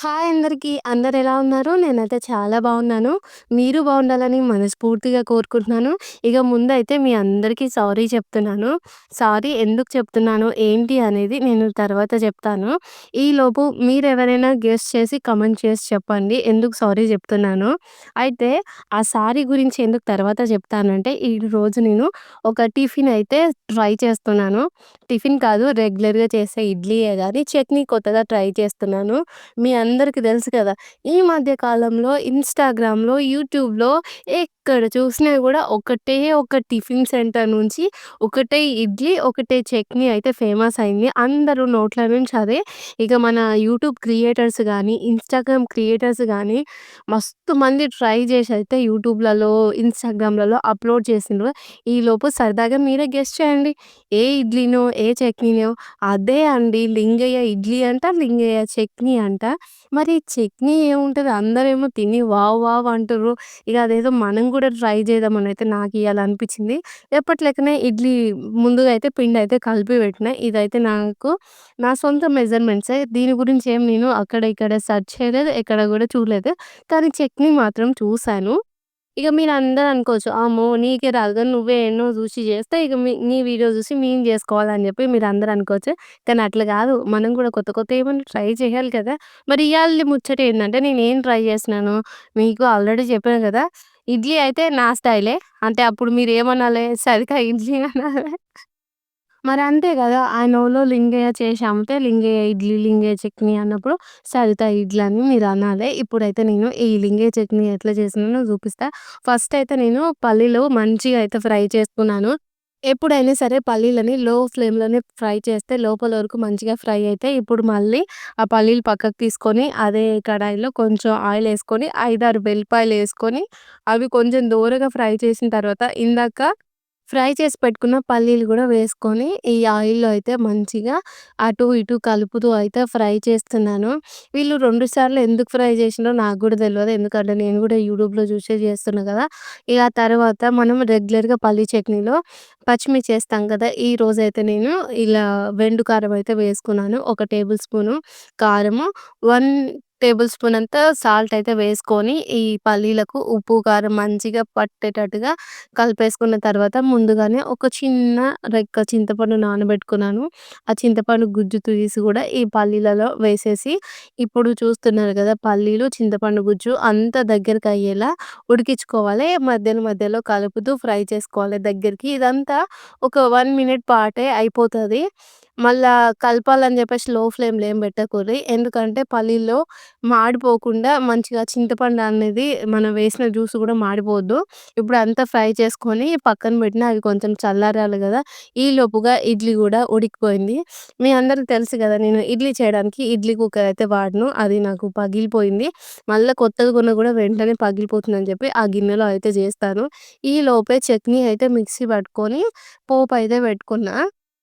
Hi అందరికీ అందరు ఎలా ఉన్నారు? నేనైతే చాలా బాగున్నాను. మీరు బాగుండాలని మనస్ఫూర్తిగా కోరుకుంటున్నాను. ఇక ముందైతే మీ అందరికీ సారీ చెప్తున్నాను. సారీ ఎందుకు చెప్తున్నాను, ఏంటి అనేది నేను తర్వాత చెప్తాను. ఈలోపు మీరు ఎవరైనా గెస్ట్ చేసి కమెంట్ చేసి చెప్పండి ఎందుకు సారీ చెప్తున్నాను అయితే ఆ సారీ గురించి ఎందుకు తర్వాత చెప్తానంటే ఈరోజు నేను ఒక టిఫిన్ అయితే ట్రై చేస్తున్నాను. టిఫిన్ కాదు రెగ్యులర్‌గా చేసే ఇడ్లీయే కానీ చట్నీ కొత్తగా ట్రై చేస్తున్నాను. మీ అందరికీ తెలుసు కదా! ఈ మధ్య కాలంలో ఇన్‌స్టాగ్రామ్‌లో, యూట్యూబ్‌లో ఎక్కడ చూసినా కూడా ఒకటే ఒక టిఫిన్ సెంటర్ నుంచి ఒకటే ఇడ్లీ, ఒకటే చట్నీ అయితే ఫేమస్ అయింది. అందరూ నోట్ల నుంచి అదే. ఇక మన యూట్యూబ్ క్రియేటర్స్ కానీ ఇన్‌స్టాగ్రామ్ క్రియేటర్స్ కానీ మస్తు మంది ట్రై చేసి అయితే యూట్యూబ్‌లలో, ఇన్‌స్టాగ్రామ్‌లలో అప్‌లోడ్ చేసిండ్రు. ఈలోపు సరదాగా మీరే గెస్ట్ చేయండి. ఏ ఇడ్లీనో, ఏ చట్నీనో అదే అండి లింగయ్య ఇడ్లీ అంట, లింగయ్య చట్నీ అంట. మరి చట్నీ ఏముంటది అందరేమో తిని వావ్! వావ్! అంటుర్రు. ఇక అదేదో మనం కూడా ట్రై చేద్దామనైతే నాకు ఇయాల అనిపించింది. ఎప్పటి లెక్కనే ఇడ్లీ ముందుగా అయితే పిండి అయితే కలిపి పెట్టిన. ఇదైతే నాకు నా సొంత మెజర్‌మెంట్సే. దీని గురించి ఏం నేను అక్కడ ఇక్కడ సెర్చ్ చేయలేదు. ఎక్కడ కూడా చూడలేదు. కానీ చట్నీ మాత్రం చూసాను. ఇక మీరందరూ అనుకోవచ్చు. అమ్మో! నీకే రాదు కానీ నువ్వే ఎన్నో చూసి చేస్తే ఇక మీ నీ వీడియో చూసి మేము చేసుకోవాలని చెప్పి మీరు అందరూ అనుకోవచ్చు. కానీ అట్లా కాదు. మనం కూడా కొత్త కొత్త ఏమైనా ట్రై చేయాలి కదా! మరి ఇవాళ ముచ్చట ఏంటంటే నేను ఏం ట్రై చేసినాను మీకు ఆల్రెడీ చెప్పాను కదా! ఇడ్లీ అయితే నా స్టైలే. అంటే అప్పుడు మీరు ఏమనాలి సరిగా ఇడ్లీ అనాలి మరి అంతే కదా! ఆ నోలో లింగయ్య చేసి అమ్మితే లింగయ్య ఇడ్లీ, లింగయ్య చట్నీ అన్నప్పుడు సరిత ఇడ్లీ అని మీరు అనాలి. ఇప్పుడైతే నేను ఈ లింగయ్య చట్నీ ఎట్లా చేసినానో చూపిస్తా. ఫస్ట్ అయితే నేను పల్లీలు మంచిగా అయితే ఫ్రై చేసుకున్నాను. ఎప్పుడైనా సరే పల్లీలని లో ఫ్లేమ్‌లోనే ఫ్రై చేస్తే లోపల వరకు మంచిగా ఫ్రై అయితే ఇప్పుడు మళ్ళీ ఆ పల్లీలు పక్కకు తీసుకొని అదే కడాయిలో కొంచెం ఆయిల్ వేసుకొని ఐదు ఆరు వెల్లిపాయలు వేసుకొని అవి కొంచెం దోరగా ఫ్రై చేసిన తర్వాత ఇందాక ఫ్రై చేసి పెట్టుకున్న పల్లీలు కూడా వేసుకొని ఈ ఆయిల్‌లో అయితే మంచిగా అటు ఇటు కలుపుతూ అయితే ఫ్రై చేస్తున్నాను. వీళ్ళు రెండు సార్లు ఎందుకు ఫ్రై చేసినో నాకు కూడా తెలియదు ఎందుకంటే నేను కూడా యూట్యూబ్‌లో చూసే చేస్తున్నా కదా! ఇక తర్వాత మనం రెగ్యులర్‌గా పల్లీ చట్నీలో పచ్చిమిర్చి చేస్తాం కదా! ఈరోజైతే నేను ఇలా వెండు కారం అయితే వేసుకున్నాను. ఒక టేబుల్ స్పూను కారము, వన్ టేబుల్ స్పూన్ అంత సాల్ట్ అయితే వేసుకొని ఈ పల్లీలకు ఉప్పు, కారం మంచిగా పట్టేటట్టుగా కలిపేసుకున్న తర్వాత ముందుగానే ఒక చిన్న రెక్క చింతపండు నానబెట్టుకున్నాను. ఆ చింతపండు గుజ్జు తీసి కూడా ఈ పల్లీలలో వేసేసి ఇప్పుడు చూస్తున్నారు కదా! పల్లీలు, చింతపండు గుజ్జు అంత దగ్గరికి అయ్యేలా ఉడికించుకోవాలి. మధ్యలో మధ్యలో కలుపుతూ ఫ్రై చేసుకోవాలి దగ్గరికి. ఇదంతా ఒక వన్ మినిట్ పాటే అయిపోతుంది మళ్ళా కలపాలని చెప్పేసి లో ఫ్లేమ్‌లో ఏం పెట్టకూడదు. ఎందుకంటే పల్లీల్లో మాడిపోకుండా మంచిగా చింతపండు అనేది మనం వేసిన జ్యూస్ కూడా మాడిపోవద్దు. ఇప్పుడు అంతా ఫ్రై చేసుకొని పక్కన పెట్టిన అవి కొంచెం చల్లారాలి కదా! ఈలోపుగా ఇడ్లీ కూడా ఉడికిపోయింది. మీ అందరికి తెలుసు కదా! నేను ఇడ్లీ చేయడానికి ఇడ్లీ కుక్కర్ అయితే వాడను. అది నాకు పగిలిపోయింది. మళ్ళా కొత్తది కొన్నా కూడా వెంటనే పగిలిపోతుందని చెప్పి ఆ గిన్నెలో అయితే చేస్తాను. ఈలోపే చట్నీ అయితే మిక్సీ పట్టుకొని పోపు అయితే పెట్టుకున్నా.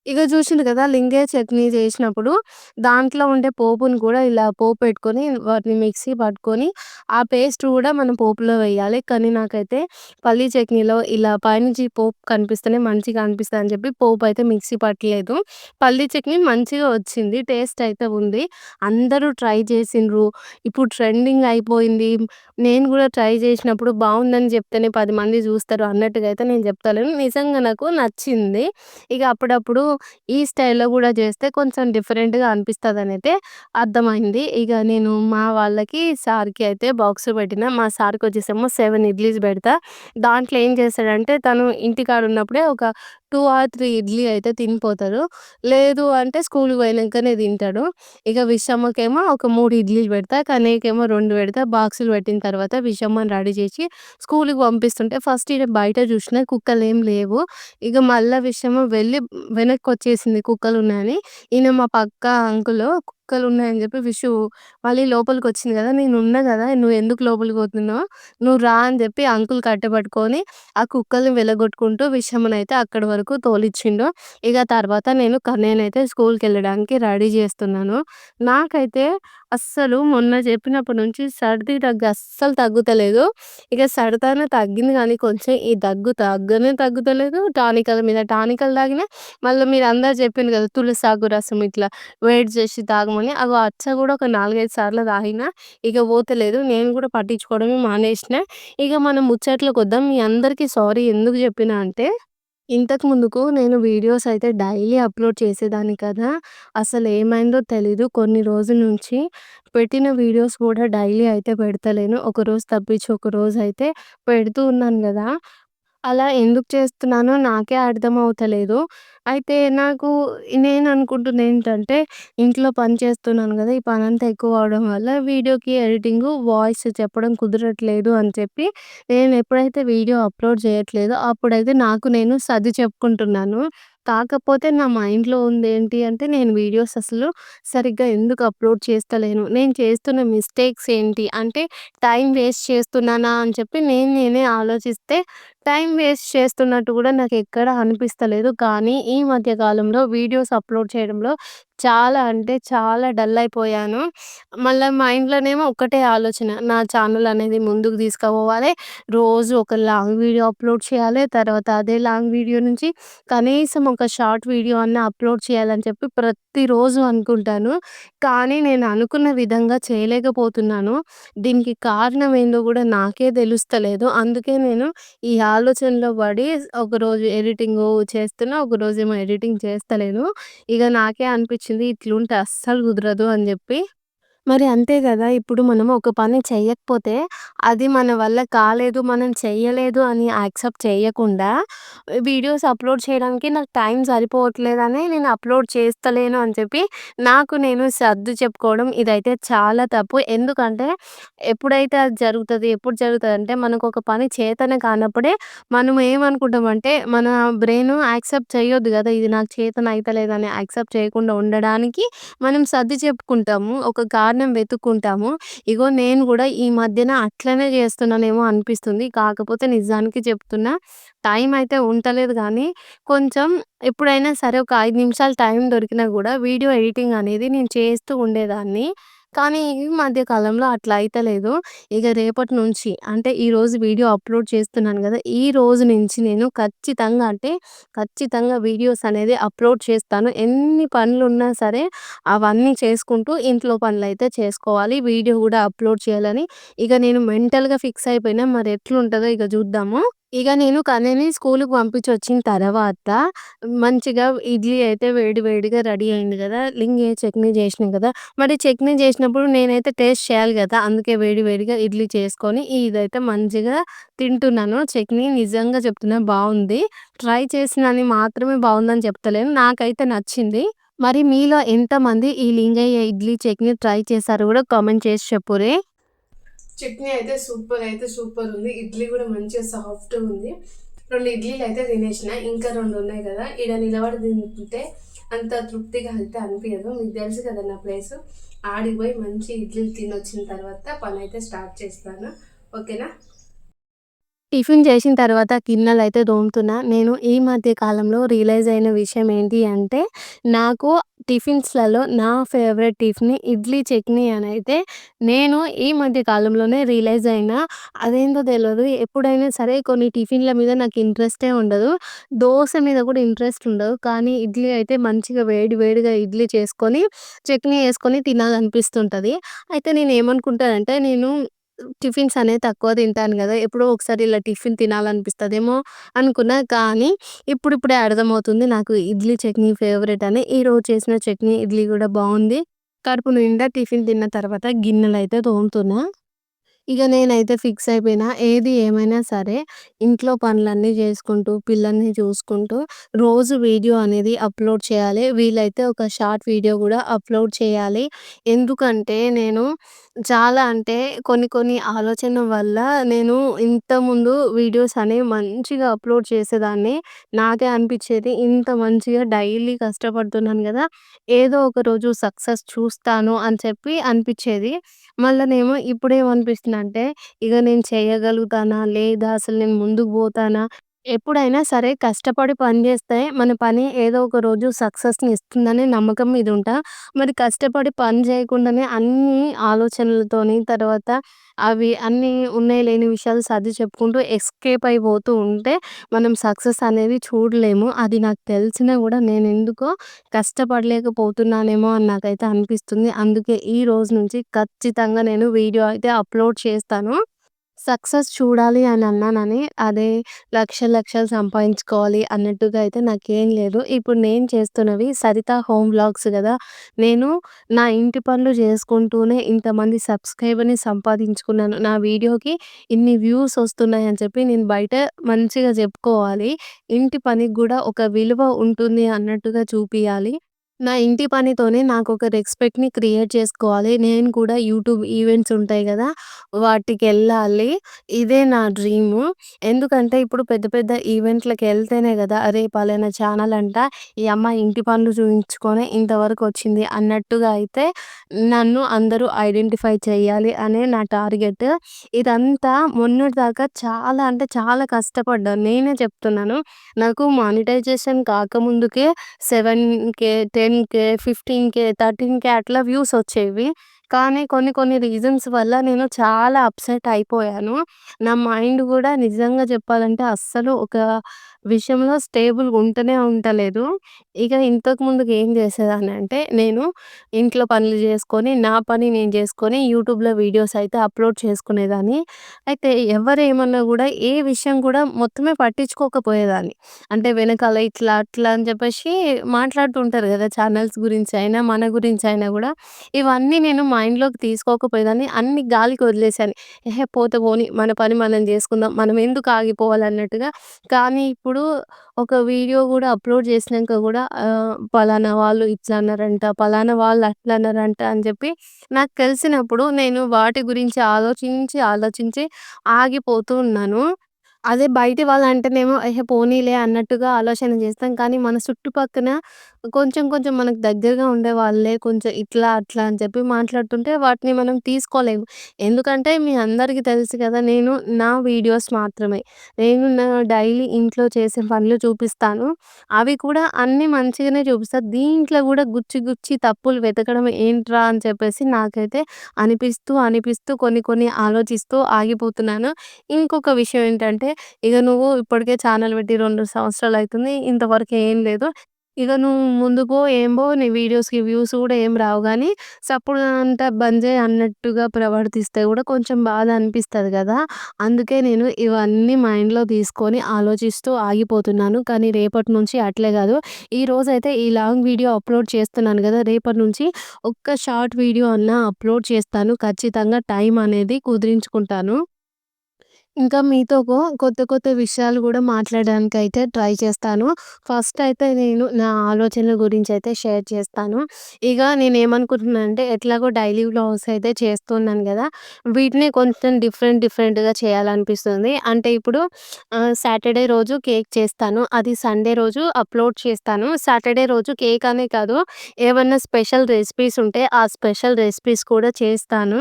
ఇక చూసింది కదా! లింగే చట్నీ చేసినప్పుడు దాంట్లో ఉండే పోపుని కూడా ఇలా పోపు పెట్టుకొని వాటిని మిక్సీ పట్టుకొని ఆ పేస్ట్ కూడా మనం పోపులో వేయాలి. కానీ నాకైతే పల్లీ చట్నీలో ఇలా పైనుంచి పోపు కనిపిస్తేనే మంచిగా అనిపిస్తుంది అని చెప్పి పోపు అయితే మిక్సీ పట్టలేదు. పల్లీ చట్నీ మంచిగా వచ్చింది. టేస్ట్ అయితే ఉంది. అందరూ ట్రై చేసిండ్రు. ఇప్పుడు ట్రెండింగ్ అయిపోయింది. నేను కూడా ట్రై చేసినప్పుడు బాగుందని చెప్తేనే పది మంది చూస్తారు అన్నట్టుగా అయితే నేను చెప్తలేను. నిజంగా నాకు నచ్చింది. ఇక అప్పుడప్పుడు ఈ స్టైల్‌లో కూడా చేస్తే కొంచెం డిఫరెంట్‌గా అనిపిస్తుంది అని అయితే అర్థమైంది. ఇక నేను మా వాళ్ళకి, సార్‌కి అయితే బాక్స్ పెట్టిన. మా సార్కి వచ్చేసేమో సెవెన్ ఇడ్లీస్ పెడతా. దాంట్లో ఏం చేస్తాడంటే తను ఇంటికాడ ఉన్నప్పుడే ఒక టూ ఆర్ త్రీ ఇడ్లీ అయితే తినిపోతాడు. లేదు అంటే స్కూల్‌కి పోయినాకనే తింటాడు. ఇక విషమ్మకేమో ఒక మూడు ఇడ్లీలు పెడతా. కన్నయ్యకేమో 2 పెడతా. బాక్సులు పెట్టిన తర్వాత విషమ్మని రెడీ చేసి స్కూల్‌కి పంపిస్తుంటే ఫస్ట్ ఈడ బయట చూసినా కుక్కలు ఏం లేవు. ఇక మళ్ళీ విషమ్మ వెళ్ళి వెనక్కి వచ్చేసింది కుక్కలు ఉన్నాయని ఈయన మా పక్క అంకులు కుక్కలున్నాయని చెప్పి విషు మళ్ళీ లోపలికొచ్చింది కదా! నేనున్నా కదా! నువ్వెందుకు లోపలికి పోతున్నావు? నువ్వు రా అని చెప్పి అంకుల్ కట్టెపట్టుకొని ఆ కుక్కల్ని వెళ్ళగొట్టుకుంటూ విషమ్మనైతే అక్కడి వరకు తోలిచ్చిండు. ఇక తర్వాత నేను కన్నయ్యనైతే స్కూల్‌కెళ్ళడానికి రెడీ చేస్తున్నాను. నాకైతే అస్సలు మొన్న చెప్పినప్పటి నుంచి సర్ది, దగ్గు అస్సలు తగ్గుతలేదు. ఇక సర్దనే తగ్గింది కానీ కొంచెం ఈ దగ్గు తగ్గనే తగ్గుతలేదు. టానికుల మీద టానికులు మళ్ళీ మీరు మీరందరూ చెప్పిండ్రు కదా! తులసాకు రసం ఇట్లా వేడి చేసి తాగమని తాగుదామని అవి అచ్చ కూడా ఒక 4, 5 సార్లు తాగిన ఇక పోతలేదు. నేను కూడా పట్టించుకోవడమే మానేసిన. ఇక మనం ముచ్చట్లకొద్దాం. మీ అందరికీ సారీ ఎందుకు చెప్పిన అంటే ఇంతకు ముందుకు నేను వీడియోస్ అయితే డైలీ అప్‌లోడ్ చేసేదాన్ని కదా! అసలు ఏమైందో తెలీదు. కొన్ని రోజుల నుంచి పెట్టిన వీడియోస్ కూడా డైలీ అయితే పెడతలేను. ఒకరోజు తప్పించి ఒకరోజైతే పెడుతూ ఉన్నాను కదా అలా ఎందుకు చేస్తున్నానో నాకే అర్థమవుతలేదు. అయితే నాకు నేను అనుకుంటుంది ఏంటంటే ఇంట్లో పని చేస్తున్నాను కదా ఈ పనంతా ఎక్కువ అవ్వడం వల్ల వీడియోకి ఎడిటింగు, వాయిస్ చెప్పడం కుదరట్లేదు అని చెప్పి నేను ఎప్పుడైతే వీడియో అప్‌లోడ్ చేయట్లేదో అప్పుడైతే నాకు నేను సర్ది చెప్పుకుంటున్నాను. కాకపోతే నా మైండ్‌లో ఉందేంటి అంటే నేను వీడియోస్ అసలు సరిగ్గా ఎందుకు అప్‌లోడ్ చేస్తలేను? నేను చేస్తున్న మిస్టేక్స్ ఏంటి? అంటే టైం వేస్ట్ చేస్తున్నానా అని చెప్పి నేను నేనే ఆలోచిస్తే టైం వేస్ట్ చేస్తున్నట్టు కూడా నాకు ఎక్కడ అనిపిస్తలేదు. కానీ ఈ మధ్య కాలంలో వీడియోస్ అప్‌లోడ్ చేయడంలో చాలా అంటే చాలా డల్ అయిపోయాను. మళ్ళా మైండ్‌లోనేమో ఒక్కటే ఆలోచన నా ఛానల్ అనేది ముందుకు తీసుకుపోవాలి. రోజు ఒక లాంగ్ వీడియో అప్‌లోడ్ చేయాలి. తర్వాత అదే లాంగ్ వీడియో నుంచి కనీసం ఒక షార్ట్ వీడియో అన్న అప్‌లోడ్ చేయాలని చెప్పి ప్రతిరోజు అనుకుంటాను. కానీ నేను అనుకున్న విధంగా చేయలేకపోతున్నాను. దీనికి కారణం ఏందో కూడా నాకే తెలుస్తలేదు. అందుకే నేను ఈ ఆలోచనలో పడి ఒకరోజు ఎడిటింగు చేస్తున్నా. ఏమో ఎడిటింగ్ చేస్తలేను. ఇక నాకే అనిపించింది ఇట్లుంటే అస్సలు కుదరదు అని చెప్పి. మరి అంతే కదా ఇప్పుడు మనం ఒక పని చెయ్యకపోతే అది మన వల్ల కాలేదు, మనం చెయ్యలేదు అని యాక్సెప్ట్ చేయకుండా వీడియోస్ అప్‌లోడ్ చేయడానికి నాకు టైం సరిపోవట్లేదనే నేను అప్‌లోడ్ చేస్తలేను అని చెప్పి నాకు నేను సర్దు చెప్పుకోవడం ఇదైతే చాలా తప్పు. ఎందుకంటే ఎప్పుడైతే అది జరుగుతది, ఎప్పుడు జరుగుతదంటే ఒక పని చేతన కానప్పుడే మనం ఏమనుకుంటామంటే మన బ్రెయిన్ యాక్సెప్ట్ చేయొద్దు కదా ఇది నాకు చేతన అయితలేదని యాక్సెప్ట్ చేయకుండా ఉండడానికి మనం సర్ది చెప్పుకుంటాము. ఒక కారణం వెతుక్కుంటాము. ఇగో నేను కూడా ఈ మధ్యన అట్లనే చేస్తున్నానేమో అనిపిస్తుంది. కాకపోతే నిజానికి చెప్తున్నా టైం అయితే ఉంటలేదు కానీ కొంచెం ఎప్పుడైనా సరే ఒక 5 నిమిషాలు టైం దొరికినా కూడా వీడియో ఎడిటింగ్ అనేది నేను చేస్తూ ఉండేదాన్ని. కానీ ఈ మధ్య కాలంలో అట్లా అయితలేదు. ఇక రేపటి నుంచి అంటే ఈరోజు వీడియో అప్‌లోడ్ చేస్తున్నాను కదా ఈ రోజు నుంచి నేను ఖచ్చితంగా అంటే ఖచ్చితంగా వీడియోస్ అనేది అప్‌లోడ్ చేస్తాను. ఎన్ని పనులున్నా సరే అవన్నీ చేసుకుంటూ ఇంట్లో పనులైతే చేసుకోవాలి. వీడియో కూడా అప్‌లోడ్ చేయాలని ఇక నేను మెంటల్‌గా ఫిక్స్ అయిపోయినా. మరి ఎట్లుంటదో ఇక చూద్దాము. ఇక నేను కన్నయ్యని స్కూలుకి పంపించొచ్చిన తర్వాత మంచిగా ఇడ్లీ అయితే వేడి వేడిగా రెడీ అయింది కదా లింగే చట్నీ చేసినా కదా మరి చట్నీ చేసినప్పుడు నేనైతే టేస్ట్ చేయాలి కదా అందుకే వేడి వేడిగా ఇడ్లీ చేసుకొని ఇదైతే మంచిగా తింటున్నాను. చట్నీ నిజంగా చెప్తున్నా బావుంది. ట్రై చేసినని మాత్రమే బావుందని చెప్తలేను. నాకైతే నచ్చింది. మరి మీలో ఎంతమంది ఈ లింగయ్య ఇడ్లీ చట్నీ ట్రై చేశారో కూడా కామెంట్ చేసి చెప్పుర్రి. చట్నీ అయితే సూపర్ అయితే సూపర్ ఉంది. ఇడ్లీ కూడా మంచిగా సాఫ్ట్‌గా ఉంది. రెండు ఇడ్లీలు అయితే తినేసిన. ఇంకా రెండు ఉన్నాయి కదా ఈడ నిలబడి తింటుంటే అంత తృప్తిగా అయితే అనిపించదు మీకు తెలుసు కదా నా ప్లేస్ ఆడిపోయి మంచి ఇడ్లీలు తినొచ్చిన తర్వాత పనైతే స్టార్ట్ చేస్తాను. ఓకేనా? టిఫిన్ చేసిన తర్వాత గిన్నెలైతే తోముతున్నా. నేను ఈ మధ్య కాలంలో రియలైజ్ అయిన విషయం ఏంటి అంటే నాకు టిఫిన్స్‌లలో నా ఫేవరెట్ టిఫిన్ ఇడ్లీ చట్నీ అని అయితే నేను ఈ మధ్య కాలంలోనే రియలైజ్ అయినా. అదేందో తెలియదు ఎప్పుడైనా సరే కొన్ని టిఫిన్‌ల మీద నాకు ఇంట్రెస్టే ఉండదు. దోశ మీద కూడా ఇంట్రెస్ట్ ఉండదు. కానీ ఇడ్లీ అయితే మంచిగా వేడి వేడిగా ఇడ్లీ చేసుకొని చట్నీ వేసుకొని తినాలనిపిస్తుంటుంది అయితే నేను ఏమనుకుంటానంటే నేను టిఫిన్స్ అనేవి తక్కువ తింటాను కదా ఎప్పుడో ఒకసారి ఇలా టిఫిన్ తినాలనిపిస్తుందేమో అనుకున్నా. కానీ ఇప్పుడిప్పుడే అర్థమవుతుంది నాకు ఇడ్లీ చట్నీ ఫేవరెట్ అని. ఈరోజు చేసిన చట్నీ, ఇడ్లీ కూడా బాగుంది కడుపు నిండా టిఫిన్ తిన్న తర్వాత గిన్నెలు అయితే తోముతున్నా. ఇక నేనైతే ఫిక్స్ అయిపోయినా. ఏది ఏమైనా సరే ఇంట్లో పనులన్నీ చేసుకుంటూ, పిల్లల్ని చూసుకుంటూ రోజు వీడియో అనేది అప్‌లోడ్ చేయాలి. వీలైతే ఒక షార్ట్ వీడియో కూడా అప్‌లోడ్ చేయాలి. ఎందుకంటే నేను చాలా అంటే కొన్ని కొన్ని ఆలోచన వల్ల నేను ఇంతకుముందు వీడియోస్ అనేవి మంచిగా అప్‌లోడ్ చేసేదాన్ని. నాకే అనిపించేది ఇంత మంచిగా డైలీ కష్టపడుతున్నాను కదా ఏదో ఒక రోజు సక్సెస్ చూస్తాను అని చెప్పి అనిపించేది మళ్ళీ నేను మళ్ళనేమో అంటే ఇక నేను చేయగలుగుతానా? లేదా? అసలు నేను ముందుకు పోతానా? ఎప్పుడైనా సరే కష్టపడి పని చేస్తే మన పని ఏదో ఒక రోజు సక్సెస్‌ని ఇస్తుందనే నమ్మకం మీద ఉంటా. మరి కష్టపడి పని చేయకుండానే అన్నీ ఆలోచనలతోని తర్వాత అవి అన్నీ ఉన్నాయి లేని విషయాలు సర్ది చెప్పుకుంటూ ఎస్కేప్ అయిపోతూ ఉంటే, మనం సక్సెస్ అనేది చూడలేము. అది నాకు తెలిసినా కూడా నేను ఎందుకో కష్టపడలేకపోతున్నానేమో అని నాకైతే అనిపిస్తుంది. అందుకే ఈ రోజు నుంచి ఖచ్చితంగా నేను వీడియో అయితే అప్‌లోడ్ చేస్తాను. సక్సెస్ చూడాలి అని అన్నానని అదే లక్షలు లక్షలు సంపాదించుకోవాలి అన్నట్టుగా అయితే నాకేం లేదు. ఇప్పుడు నేను చేస్తున్నవి సరిత హోమ్ వ్లాగ్స్ కదా నేను నా ఇంటి పనులు చేసుకుంటూనే ఇంతమంది సబ్స్క్రైబర్‌ని సంపాదించుకున్నాను. నా వీడియోకి ఇన్ని వ్యూస్ వస్తున్నాయి అని చెప్పి నేను బయట మంచిగా చెప్పుకోవాలి ఇంటి పనికి కూడా ఒక విలువ ఉంటుంది అన్నట్టుగా చూపియాలి. నా ఇంటి పనితోనే నాకు ఒక రెస్పెక్ట్‌ని క్రియేట్ చేసుకోవాలి. నేను కూడా యూట్యూబ్ ఈవెంట్స్ ఉంటాయి కదా వాటికి వెళ్ళాలి ఇదే నా డ్రీము. ఎందుకంటే ఇప్పుడు పెద్ద పెద్ద ఈవెంట్లకు వెళ్తేనే కదా అరే! పలానా ఛానల్ అంట ఈ అమ్మాయి ఇంటి పనులు చూపించుకొని ఇంతవరకు వచ్చింది అన్నట్టుగా అయితే నన్ను అందరూ ఐడెంటిఫై చేయాలి అనే నా టార్గెట్. ఇదంతా మొన్నటిదాకా చాలా అంటే చాలా కష్టపడ్డాను. నేనే చెప్తున్నాను. నాకు monetisation కాకముందుకే seven K ten K fifteen K thirteen K అట్లా వ్యూస్ వచ్చేవి. కానీ కొన్ని కొన్ని రీజన్స్ వల్ల నేను చాలా అప్‌సెట్ అయిపోయాను. నా మైండ్ గూడా నిజంగా చెప్పాలంటే అస్సలు ఒక విషయంలో స్టేబుల్‌గా ఉంటనే ఉంటలేదు. ఇక ఇంతకు ముందుకు ఏం చేసేదాన్నంటే నేను ఇంట్లో పనులు చేసుకొని నా పని నేను చేసుకొని యూట్యూబ్‌లో వీడియోస్ అయితే అప్‌లోడ్ చేసుకునేదాన్ని. అయితే ఎవరేమన్నా గూడా ఏ విషయం కూడా మొత్తమే పట్టించుకోకపోయేదాన్ని. అంటే వెనకాల ఇట్లా, అట్లా అని చెప్పేసి మాట్లాడుతూ ఉంటారు ఛానల్స్ గురించి అయినా, మన గురించి అయినా గూడా ఇవన్నీ నేను మైండ్‌లోకి తీసుకోకపోయేదాన్ని. అన్ని గాలికి వదిలేసాను. ఏహే పోతే పోనీ మన పని మనం చేసుకుందాం మనం ఎందుకు ఆగిపోవాలన్నట్టుగా. కానీ ఇప్పుడు ఒక వీడియో కూడా అప్‌లోడ్ చేసినాక కూడా పలానా వాళ్ళు ఇట్లా అన్నారంట, పలానా వాళ్ళు అట్లా అన్నారంట అని చెప్పి నాకు తెలిసినప్పుడు నేను వాటి గురించి ఆలోచించి, ఆలోచించి ఆగిపోతూ ఉన్నాను. అదే బయటి వాళ్ళంటేనేమో ఏహే పోనీలే అన్నట్టుగా ఆలోచన చేస్తాం. కానీ మన చుట్టుపక్కన కొంచెం కొంచెం మనకు దగ్గరగా ఉండేవాళ్ళే కొంచెం ఇట్లా, అట్లా అని చెప్పి మాట్లాడుతుంటే వాటిని మనం తీసుకోలేము. ఎందుకంటే మీ అందరికీ తెలుసు కదా! నేను నా వీడియోస్ మాత్రమే. నేను నా డైలీ ఇంట్లో చేసే పనులు చూపిస్తాను. అవి కూడా అన్నీ మంచిగానే చూపిస్తా. దీంట్లో కూడా గుచ్చి గుచ్చి తప్పులు వెతకడం ఏంట్రా అని చెప్పేసి నాకైతే అనిపిస్తూ, అనిపిస్తూ కొన్ని కొన్ని ఆలోచిస్తూ ఆగిపోతున్నాను. ఇంకొక విషయం ఏంటంటే ఇక నువ్వు ఇప్పటికే ఛానల్ పెట్టి 2 అవుతుంది ఇంతవరకు ఏం లేదు. ఇక నువ్వు ముందుకో ఏంబో నీ వీడియోస్‌కి వ్యూస్ కూడా ఏం రావు సప్పుడు అంతా బంద్ జెయి అన్నట్టుగా ప్రవర్తిస్తే కూడా కొంచెం బాధ అనిపిస్తుంది కదా అందుకే నేను ఇవన్నీ మైండ్‌లో తీసుకొని ఆలోచిస్తూ ఆగిపోతున్నాను. కానీ రేపటి నుంచి అట్లే కాదు గాదు. అయితే ఈ లాంగ్ వీడియో అప్‌లోడ్ చేస్తున్నాను కదా రేపటి నుంచి ఒక్క షార్ట్ వీడియో అన్నా అప్‌లోడ్ చేస్తాను. ఖచ్చితంగా టైం అనేది కుదిరించుకుంటాను. ఇంకా మీతో కొత్త కొత్త విషయాలు కూడా మాట్లాడడానికి అయితే ట్రై చేస్తాను. ఫస్ట్ అయితే నేను నా ఆలోచనల గురించి అయితే షేర్ చేస్తాను. ఇక నేను ఏమనుకుంటున్నాను అంటే ఎట్లాగో డైలీ వ్లాగ్స్ అయితే చేస్తున్నాను కదా వీటిని కొంచెం డిఫరెంట్ డిఫరెంట్‌గా చేయాలనిపిస్తుంది. అంటే ఇప్పుడు సాటర్‌డే రోజు కేక్ చేస్తాను. అది సండే రోజు అప్‌లోడ్ చేస్తాను. సాటర్‌డే రోజు కేక్ అనే కాదు ఏమన్నా స్పెషల్ రెసిపీస్ ఉంటే ఆ స్పెషల్ రెసిపీస్ కూడా చేస్తాను.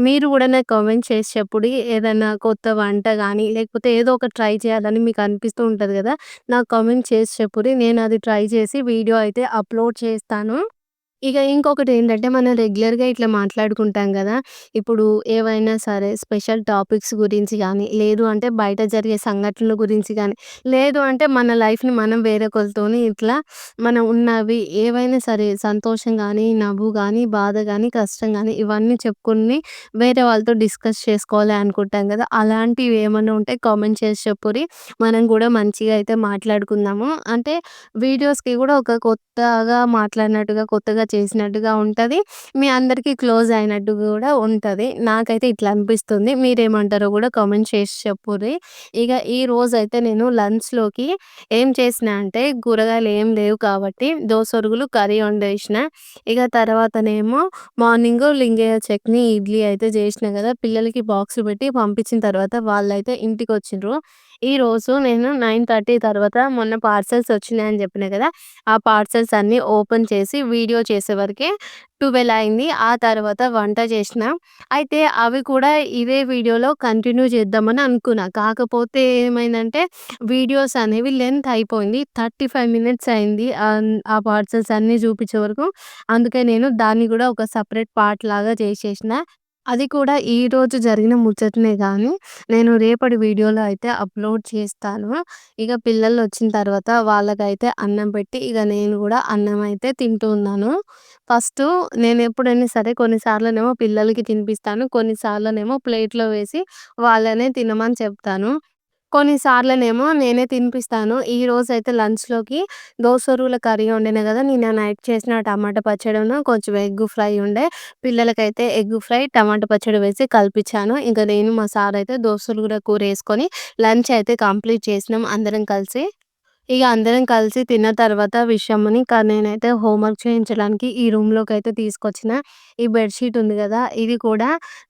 మీరు కూడా నాకు కామెంట్ చేసి చెప్పుడు ఏదైనా కొత్త వంట గానీ, లేకపోతే ఏదో ఒకటి ట్రై చేయాలని మీకు అనిపిస్తూ ఉంటుంది కదా నాకు కామెంట్ చేసి చెప్పుర్రి నేను అది ట్రై చేసి వీడియో అయితే అప్‌లోడ్ చేస్తాను. ఇక ఇంకొకటి ఏంటంటే మనం రెగ్యులర్‌గా ఇట్లా మాట్లాడుకుంటాం గదా! ఇప్పుడు ఏవైనా సరే స్పెషల్ టాపిక్స్ గురించి గానీ, లేదు అంటే బయట జరిగే సంఘటనల గురించి గానీ, లేదు అంటే మన లైఫ్‌ని మనం వేరొకళ్ళతోని ఇట్లా మనం ఉన్నవి ఏవైనా సరే సంతోషం గానీ, నవ్వు గానీ, బాధ గానీ, కష్టం గానీ ఇవన్నీ చెప్పుకొని వేరే వాళ్ళతో డిస్కస్ చేసుకోవాలి అనుకుంటాం గదా! అలాంటివి ఏమన్నా ఉంటే కామెంట్ చేసి చెప్పురి. మనం గూడా మంచిగా అయితే మాట్లాడుకుందాము. అంటే వీడియోస్‌కి గూడా ఒక కొత్తగా మాట్లాడినట్టుగా, కొత్తగా చేసినట్టుగా ఉంటుంది మీ అందరికీ క్లోజ్ అయినట్టు కూడా ఉంటుంది నాకైతే ఇట్లా అనిపిస్తుంది. మీరేమంటారో కూడా కామెంట్ చేసి చెప్పుర్రి. ఇగ ఈరోజైతే నేను లంచ్‌లోకి ఏం చేసినా అంటే కూరగాయలు ఏం లేవు కాబట్టి దోసొరుగులు కర్రీ వండేసిన. ఇక తర్వాతనేమో మార్నింగు లింగయ్య చట్నీ, ఇడ్లీ అయితే చేసిన కదా పిల్లలకి బాక్స్ పెట్టి పంపించిన తర్వాత వాళ్ళైతే ఈరోజు నేను 9:30 తర్వాత మొన్న పార్సెల్స్ వచ్చినాయని చెప్పిన కదా! ఆ పార్సెల్స్ అన్నీ ఓపెన్ చేసి వీడియో చేసేవరకే 12 అయింది. ఆ తర్వాత వంట చేసిన. అయితే అవి కూడా ఇదే వీడియోలో కంటిన్యూ చేద్దామని అనుకున్నా. కాకపోతే ఏమైందంటే వీడియోస్ అనేవి లెంత్ అయిపోయింది. 35 మినిట్స్ అయింది. ఆ పార్సెల్స్ అన్నీ చూపించే వరకు. అందుకే నేను దాన్ని కూడా ఒక సపరేట్ పార్ట్ లాగా చేసేసిన. అది కూడా ఈరోజు జరిగిన ముచ్చటనే కానీ నేను రేపటి వీడియోలో అయితే అప్‌లోడ్ చేస్తాను. ఇక పిల్లలు వచ్చిన తర్వాత వాళ్ళకైతే అన్నం పెట్టి ఇక నేను కూడా అన్నం అయితే తింటూ ఉన్నాను. ఫస్టు నేనెప్పుడైనా సరే కొన్నిసార్లునేమో పిల్లలకి తినిపిస్తాను. కొన్నిసార్లునేమో ప్లేట్‌లో వేసి వాళ్ళనే తినమని చెప్తాను. కొన్నిసార్లునేమో నేనే తినిపిస్తాను. ఈరోజైతే లంచ్‌లోకి దోసరూల కర్రీ వండినా కదా! నిన్న నైట్ చేసిన టమాటా పచ్చడును, కొంచెం ఎగ్ ఫ్రై ఉండే. పిల్లలకైతే ఎగ్ ఫ్రై, టమాటా పచ్చడి వేసి కల్పించాను. ఇంక నేను మా సార్ అయితే దోసరూల కూరేసుకొని లంచ్ అయితే కంప్లీట్ చేసినాం అందరం కలిసి. ఇక అందరం కలిసి తిన్న తర్వాత విషయమ్మని ఇంకా నేనైతే హోంవర్క్ చేయించడానికి ఈ రూమ్‌లోకైతే తీసుకొచ్చిన. ఈ బెడ్‌షీట్ ఉంది కదా! ఇది కూడా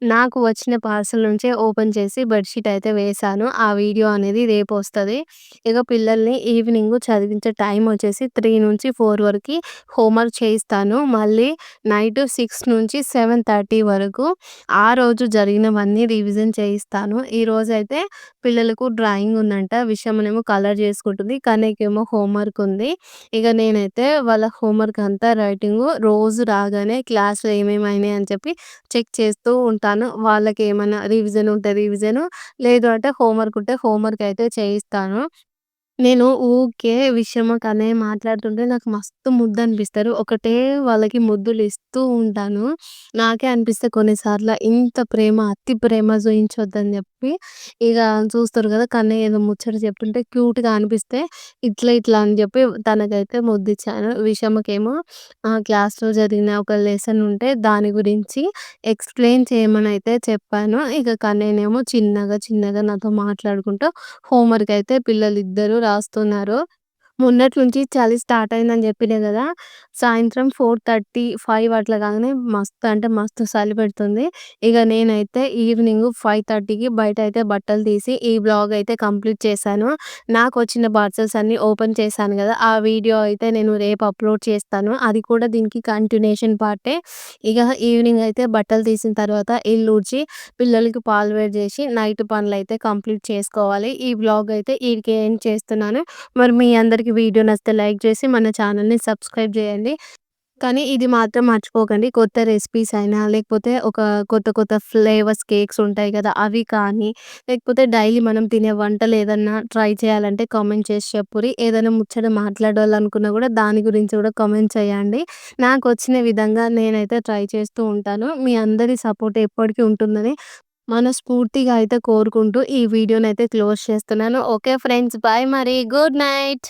నాకు వచ్చిన పార్సెల్ నుంచే ఓపెన్ చేసి బెడ్‌షీట్ అయితే వేశాను. ఆ వీడియో అనేది రేపు వస్తుంది ఇక పిల్లల్ని ఈవినింగ్ చదివించే టైం వచ్చేసి త్రీ నుంచి ఫోర్ వరకు హోంవర్క్ చేయిస్తాను. మళ్ళీ నైట్ 6-7:30 వరకు ఆ రోజు జరిగినవన్నీ రివిజన్ చేయిస్తాను. ఈరోజైతే పిల్లలకు డ్రాయింగ్ ఉందంట. విషయమ్మనేమో కలర్ చేసుకుంటుంది. కానీ నీకేమో హోంవర్క్ ఉంది. ఇక నేనైతే వాళ్ళ హోంవర్క్ అంతా రైటింగ్ రోజు రాగానే క్లాస్‌లో ఏమేమి అయినాయి అని చెప్పి చెక్ చేస్తూ ఉంటాను. వాళ్ళకి ఏమైనా రివిజన్ ఉంటే రివిజను, లేదు అంటే హోంవర్క్ ఉంటే హోంవర్క్ అయితే చేయిస్తాను. నేను ఊకే విషయమ్మ, కన్నయ్య మాట్లాడుతుంటే నాకు మస్తు ముద్దనిపిస్తారు. ఒకటే వాళ్ళకి ముద్దులిస్తూ ఉంటాను. నాకే అనిపిస్తది కొన్నిసార్లు ఇంత ప్రేమ, అతి ప్రేమ చూపించొద్దని చెప్పి. ఇక చూస్తారు కదా! కన్నయ్య ఏదో ముచ్చట చెప్తుంటే క్యూట్‌గా అనిపిస్తే ఇట్లా ఇట్లా అని చెప్పి తనకైతే ముద్దిచ్చాను. విషయమ్మకేమో ఆహ్, క్లాస్‌లో జరిగిన ఒక లెసన్ ఉంటే దాని గురించి ఎక్స్‌ప్లెయిన్ చేయమనైతే చెప్పాను. ఇక కన్నయ్యనేమో చిన్నగా చిన్నగా నాతో మాట్లాడుకుంటూ హోంవర్క్ అయితే పిల్లలిద్దరూ రాస్తున్నారు. మొన్నటి నుంచి చలి స్టార్ట్ అయిందని చెప్పినా కదా! సాయంత్రం 4:30, 5 అట్లా కాగానే మస్తు అంటే మస్తు చలి పెడుతుంది. ఇక నేనైతే ఈవినింగ్ 5:30కి బయటైతే బట్టలు తీసి ఈ వ్లాగ్ అయితే కంప్లీట్ చేశాను. నాకొచ్చిన పార్సెల్స్ అన్నీ ఓపెన్ చేశాను కదా! ఆ వీడియో అయితే నేను రేపు అప్‌లోడ్ చేస్తాను. అది కూడా దీనికి కంటిన్యూషన్ పార్టే. ఇక ఈవినింగ్ అయితే బట్టలు తీసిన తర్వాత ఇల్లు ఊడ్చి, పిల్లలకి పాలు వేడి చేసి నైట్ పనులైతే కంప్లీట్ చేసుకోవాలి. ఈ వ్లాగ్ అయితే ఈడికే ఎండ్ చేస్తున్నాను. మరి మీ అందరికి వీడియో నచ్చితే లైక్ చేసి మన ఛానల్ని సబ్స్క్రైబ్ చేయండి. కానీ ఇది మాత్రం మర్చిపోకండి. కొత్త రెసిపీస్ అయినా లేకపోతే ఒక కొత్త కొత్త ఫ్లేవర్స్ కేక్స్ ఉంటాయి కదా! అవి కానీ లేకపోతే డైలీ మనం తినే వంటలు ఏదన్నా ట్రై చేయాలంటే కామెంట్ చేసి చెప్పుర్రి. ఏదైనా ముచ్చట మాట్లాడాలనుకున్నా కూడా దాని గురించి కూడా కామెంట్ చేయండి. నాకు వచ్చిన విధంగా నేనైతే ట్రై చేస్తూ ఉంటాను. మీ అందరి సపోర్ట్ ఎప్పటికీ ఉంటుందని మనస్ఫూర్తిగా అయితే కోరుకుంటూ ఈ వీడియోనైతే క్లోజ్ చేస్తున్నాను. Okay friends. బాయ్ మరి. Good night.